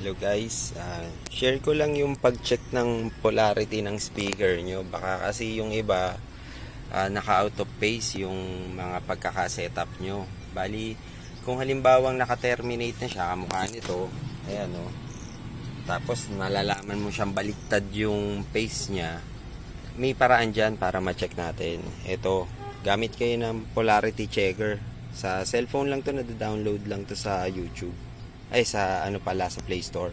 Hello guys, Ah, share ko lang yung pag-check ng polarity ng speaker nyo. Baka kasi yung iba ah, naka-out of phase yung mga pagkaka-setup nyo. Bali, kung halimbawang naka-terminate na siya, kamukha nito, ayan o. Tapos nalalaman mo siyang baliktad yung phase niya, may paraan dyan para ma-check natin. Ito, gamit kayo ng polarity checker. Sa cellphone lang to, na-download lang to sa YouTube ay sa ano pala sa Play Store.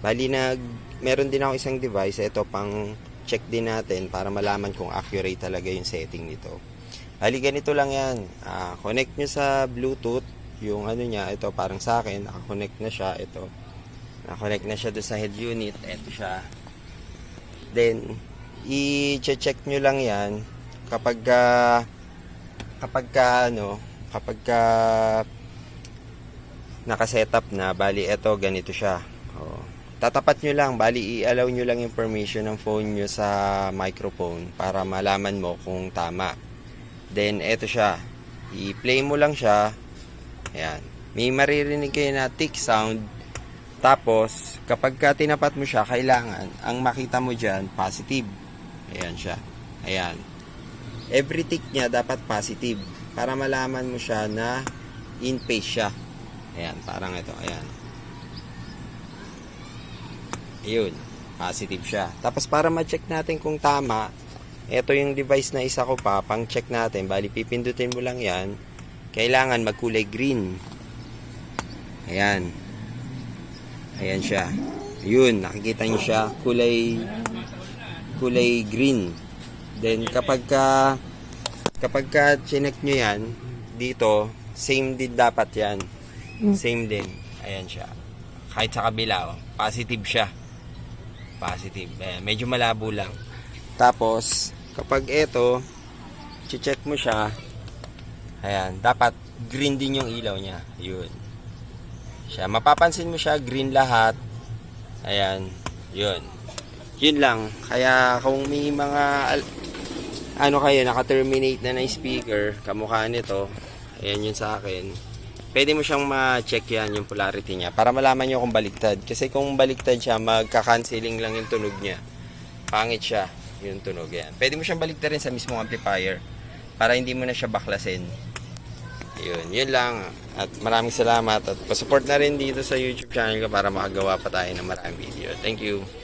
Bali nag meron din ako isang device ito pang check din natin para malaman kung accurate talaga yung setting nito. Bali ganito lang yan. Ah, connect nyo sa Bluetooth yung ano niya ito parang sa akin naka-connect na siya ito. Naka-connect na siya doon sa head unit. Ito siya. Then i-check nyo lang yan kapag ah, kapag ka, ano kapag ka nakasetup na, bali eto ganito siya. Oh. Tatapat nyo lang, bali i-allow nyo lang permission ng phone nyo sa microphone para malaman mo kung tama. Then eto siya, i-play mo lang siya. Ayan. May maririnig kayo na tick sound. Tapos, kapag ka tinapat mo siya, kailangan, ang makita mo dyan, positive. Ayan siya. Ayan. Every tick niya dapat positive. Para malaman mo siya na in phase siya. Ayan, parang ito. Ayan. Ayun. Positive siya. Tapos para ma-check natin kung tama, ito yung device na isa ko pa, pang check natin. Bali, pipindutin mo lang yan. Kailangan magkulay green. Ayan. Ayan siya. Ayun, nakikita niyo siya. Kulay, kulay green. Then, kapag ka, kapag ka chinek nyo yan, dito, same din dapat yan. Same din. Ayan siya. Kahit sa kabila, oh, positive siya. Positive. Eh, medyo malabo lang. Tapos, kapag ito, check mo siya, ayan, dapat green din yung ilaw niya. Yun. Siya, mapapansin mo siya, green lahat. Ayan, yun. Yun lang. Kaya kung may mga ano kayo, naka-terminate na na speaker, kamukha nito, ayan yun sa akin, pwede mo siyang ma-check yan yung polarity niya para malaman nyo kung baliktad. Kasi kung baliktad siya, magka-canceling lang yung tunog niya. Pangit siya yung tunog yan. Pwede mo siyang baliktad rin sa mismong amplifier para hindi mo na siya baklasin. Yun, yun lang. At maraming salamat at pasupport na rin dito sa YouTube channel ko para makagawa pa tayo ng maraming video. Thank you.